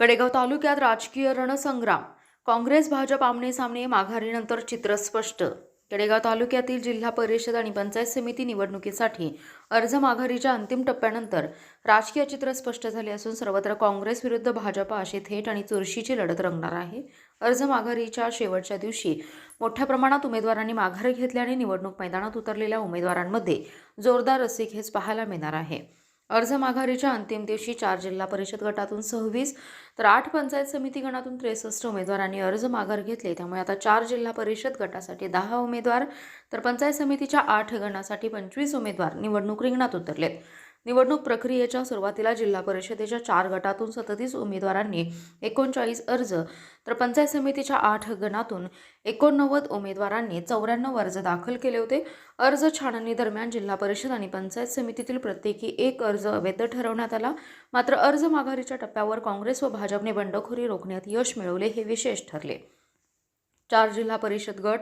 कडेगाव तालुक्यात राजकीय रणसंग्राम. काँग्रेस भाजप आमने सामने माघारीनंतर चित्र स्पष्ट. कडेगाव तालुक्यातील जिल्हा परिषद आणि पंचायत समिती निवडणुकीसाठी अर्ज माघारीच्या अंतिम टप्प्यानंतर राजकीय चित्र स्पष्ट झाले असून सर्वत्र काँग्रेस विरुद्ध भाजप अशी थेट आणि चुरशीची लढत रंगणार आहे. अर्ज माघारीच्या शेवटच्या दिवशी मोठ्या प्रमाणात उमेदवारांनी माघार घेतल्याने निवडणूक मैदानात उतरलेल्या उमेदवारांमध्ये जोरदार रसिक हेच पाहायला मिळणार आहे. अर्ज माघारीच्या अंतिम दिवशी चार जिल्हा परिषद गटातून सव्वीस तर आठ पंचायत समिती गणातून त्रेसष्ट उमेदवारांनी अर्ज माघार घेतले. त्यामुळे आता चार जिल्हा परिषद गटासाठी दहा उमेदवार तर पंचायत समितीच्या आठ गणासाठी पंचवीस उमेदवार निवडणूक रिंगणात उतरलेत. निवडणूक प्रक्रियेच्या सुरुवातीला जिल्हा परिषदेच्या चार गटातून सदतीस उमेदवारांनी एकोणचाळीस अर्ज तर पंचायत समितीच्या आठ गणातून एकोणनव्वद उमेदवारांनी चौऱ्याण्णव अर्ज दाखल केले होते. अर्ज छाननी दरम्यान जिल्हा परिषद आणि पंचायत समितीतील प्रत्येकी एक अर्ज अवैध ठरवण्यात आला. मात्र अर्ज माघारीच्या टप्प्यावर काँग्रेस व भाजपने बंडखोरी रोखण्यात यश मिळवले हे विशेष ठरले. चार जिल्हा परिषद गट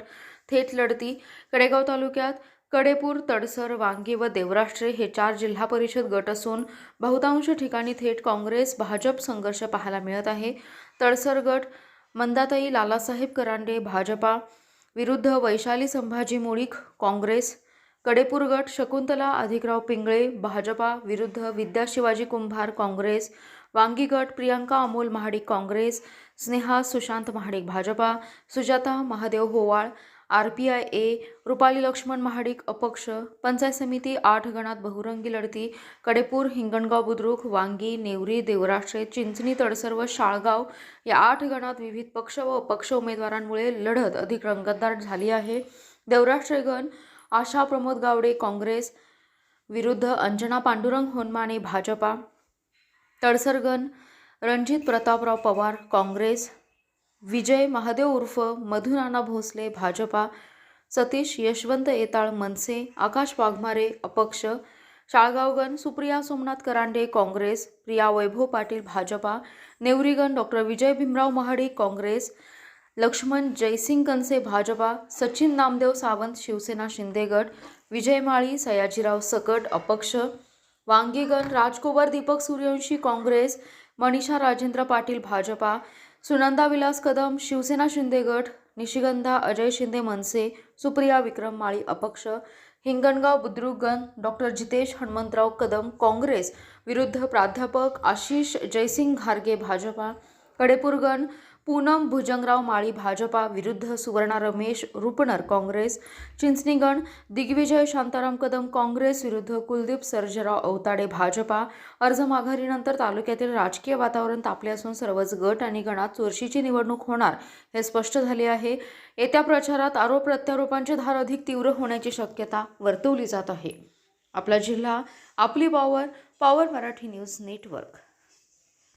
थेट लढती कडेगाव तालुक्यात कडेपूर तडसर वांगी व देवराष्ट्रे हे चार जिल्हा परिषद गट असून बहुतांश ठिकाणी थेट काँग्रेस भाजप संघर्ष पाहायला मिळत आहे. तडसर गट मंदाताई लालासाहेब करांडे भाजपा विरुद्ध वैशाली संभाजी मुळीक काँग्रेस कडेपूर गट शकुंतला अधिकराव पिंगळे भाजपा विरुद्ध विद्या शिवाजी कुंभार काँग्रेस वांगी गट Priyanka Amol Mahadik Congress Sneha Sushant Mahadik Bhajapa Sujata Mahadev Hovale R P I A Rupali Laxman Mahadik अपक्ष पंचायत समिती आठ गणात बहुरंगी लढती कडेपूर हिंगणगाव बुद्रुक वांगी नेवरी देवराष्ट्रे चिंचणी तडसर व शाळगाव या आठ गणात विविध पक्ष व अपक्ष उमेदवारांमुळे लढत अधिक रंगतदार झाली आहे. देवराष्ट्रे गण आशा प्रमोद गावडे काँग्रेस विरुद्ध अंजना पांडुरंग होनमाने भाजपा. तडसरगण रणजित प्रतापराव पवार काँग्रेस विजय महादेव उर्फ मधुनाना भोसले भाजपा सतीश यशवंत येताळ मनसे आकाश वाघमारे अपक्ष शाळगावगण सुप्रिया सोमनाथ करांडे काँग्रेस प्रिया वैभव पाटील भाजपा नेवरीगण डॉक्टर विजय भीमराव महाडिक काँग्रेस लक्ष्मण जयसिंग कनसे भाजपा सचिन नामदेव सावंत शिवसेना शिंदे गट विजय माळी सयाजीराव सकट अपक्ष वांगीगण राजकुमार दीपक सूर्यवंशी काँग्रेस मनीषा राजेंद्र पाटील भाजपा सुनंदा विलास कदम शिवसेना शिंदे गट निशिगंधा अजय शिंदे मनसे सुप्रिया विक्रम माळी अपक्ष हिंगणगाव बुद्रुकगण डॉक्टर जितेश हनुमंतराव कदम काँग्रेस विरुद्ध प्राध्यापक आशिष जयसिंग घारगे भाजपा कडेपूरगण पूनम भुजंगराव माळी भाजपा विरुद्ध सुवर्णा रमेश रुपनर काँग्रेस चिंचणीगण दिग्विजय शांताराम कदम काँग्रेस विरुद्ध कुलदीप सर्जेराव अवताडे भाजपा अर्ज माघारीनंतर तालुक्यातील राजकीय वातावरण तापले असून सर्वच गट आणि गणात चुरशीची निवडणूक होणार हे स्पष्ट झाले आहे. येत्या प्रचारात आरोप प्रत्यारोपांची धार अधिक तीव्र होण्याची शक्यता वर्तवली जात आहे. आपला जिल्हा आपली power power Marathi news network